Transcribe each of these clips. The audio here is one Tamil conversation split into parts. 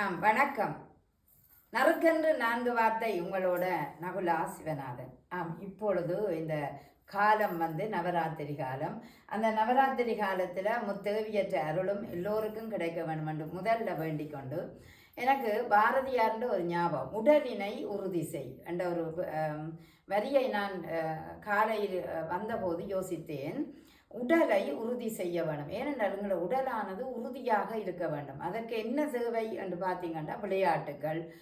ஆம் வணக்கம். நறுக்கென்று நான்கு வார்த்தை உங்களோட நகுலா சிவநாதன் ஆம் இப்பொழுது இந்த காலம் வந்து நவராத்திரி காலம். அந்த நவராத்திரி காலத்தில் முத்தேவியற்ற அருளும் எல்லோருக்கும் கிடைக்க வேண்டும் என்று முதல்ல வேண்டிக் கொண்டு எனக்கு பாரதியார்ன்ற ஒரு ஞாபகம். உடலினை உறுதி செய் என்ற ஒரு வரியை நான் காலையில் வந்தபோது யோசித்தேன். உடலை உறுதி செய்ய வேண்டும். ஏனென்றால் உங்களோட உடலானது உறுதியாக இருக்க வேண்டும். அதற்கு என்ன தேவை என்று பார்த்தீங்கன்னா விளையாட்டுகள்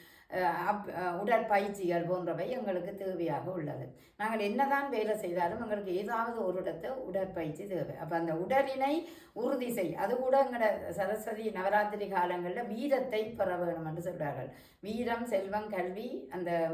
அப்- உடற்பயிற்சிகள் போன்றவை எங்களுக்கு தேவையாக உள்ளது. நாங்கள் என்னதான் வேலை செய்தாலும் எங்களுக்கு ஏதாவது ஒரு இடத்த உடற்பயிற்சி தேவை. அப்போ அந்த உடலினை உறுதி செய். அது கூட எங்களோட சரஸ்வதி நவராத்திரி காலங்களில் வீரத்தை பெற வேணும் என்று சொல்கிறார்கள் வீரம் செல்வம் கல்வி அந்த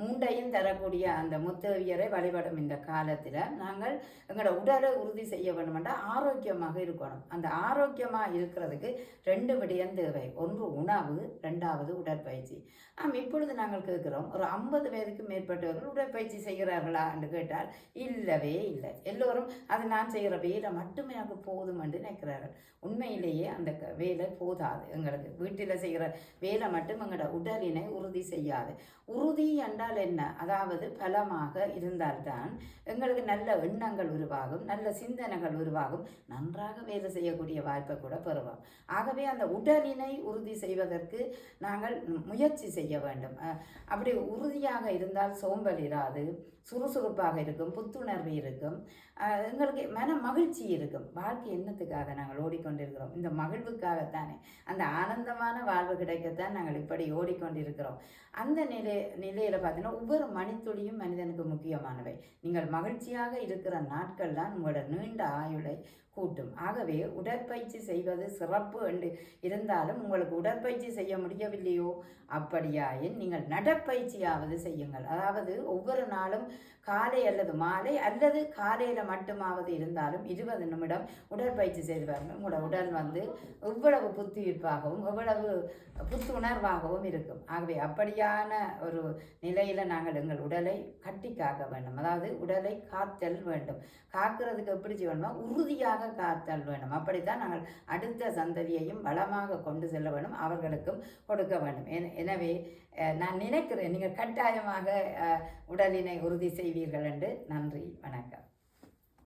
மூண்டையும் தரக்கூடிய அந்த முத்தவியரை வழிபடும் இந்த காலத்தில் நாங்கள் எங்களோட உடலை உறுதி செய்ய வேணுமெண்டா ஆரோக்கியமாக இருக்கணும். அந்த ஆரோக்கியமாக இருக்கிறதுக்கு ரெண்டு விடயம் தேவை. ஒன்று உணவு ரெண்டாவது உடற்பயிற்சி. ஆம் இப்பொழுது நாங்கள் கேட்குறோம் ஒரு ஐம்பது வயதுக்கு மேற்பட்டவர்கள் உடற்பயிற்சி செய்கிறார்களா என்று கேட்டால் இல்லவே இல்லை. எல்லோரும் அதை நான் செய்கிற வேலை மட்டுமே எனக்கு போதும் என்று நினைக்கிறார்கள். உண்மையிலேயே அந்த க- வேலை போதாது. எங்களுக்கு வீட்டில் செய்கிற வேலை மட்டும் எங்களோட உடலினை உறுதி செய்யாது. உறுதி என்றால் என்ன? அதாவது பலமாக இருந்தால்தான் எங்களுக்கு நல்ல எண்ணங்கள் உருவாகும் நல்ல சிந்தனைகள் உருவாகும். நன்றாக வேலை செய்யக்கூடிய வாய்ப்பை கூட பெறுவோம். ஆகவே அந்த உடலினை உறுதி செய்வதற்கு நாங்கள் முயற்சி செய்ய வேண்டும். அப்படி உறுதியாக இருந்தால் சோம்பல் இராது சுறுசுறுப்பாக இருக்கும் புத்துணர்வு இருக்கும். எங்களுக்கு மன மகிழ்ச்சி இருக்கும். வாழ்க்கை என்னத்துக்காக நாங்கள் ஓடிக்கொண்டிருக்கிறோம். இந்த மகிழ்வுக்காகத்தானே அந்த ஆனந்தமான வாழ்வு கிடைக்கத்தான் நாங்கள் இப்படி ஓடிக்கொண்டிருக்கிறோம். அந்த நிலை நிலையில் பார்த்தீங்கன்னா ஒவ்வொரு மணித்துளியும் மனிதனுக்கு முக்கியமானவை. நீங்கள் மகிழ்ச்சியாக இருக்கிற நாட்கள் தான் உங்களோட நீண்ட ஆயுளை கூட்டும். ஆகவே உடற்பயிற்சி செய்வது சிறப்பு என்று இருந்தாலும் உங்களுக்கு உடற்பயிற்சி செய்ய முடியவில்லையோ? அப்படியாயின் நீங்கள் நடப்பயிற்சியாவது செய்யுங்கள். அதாவது ஒவ்வொரு நாளும் காலை அல்லது மாலை அல்லது காலையில் மட்டுமாவது இருந்தாலும் இருபது நிமிடம் உடற்பயிற்சி செய்து வரணும் உங்களோட உடல் வந்து எவ்வளவு புத்துயிர்ப்பாகவும் எவ்வளவு புத்துணர்வாகவும் இருக்கும். ஆகவே அப்படியான ஒரு நிலையில் நாங்கள் எங்கள் உடலை கட்டி காக்க வேண்டும். அதாவது உடலை காத்தல் வேண்டும். காக்கிறதுக்கு எப்படி செய்யணும்னா உறுதியாக காத்தல் வேண்டும் அப்படித்தான் நாங்கள் அடுத்த சந்ததியையும் வளமாக கொண்டு செல்ல வேண்டும் அவர்களுக்கும் கொடுக்க வேண்டும். எனவே நான் நினைக்கிறேன் நீங்கள் கட்டாயமாக உடலினை உறுதி செய்வீர்கள் என்று. நன்றி வணக்கம்.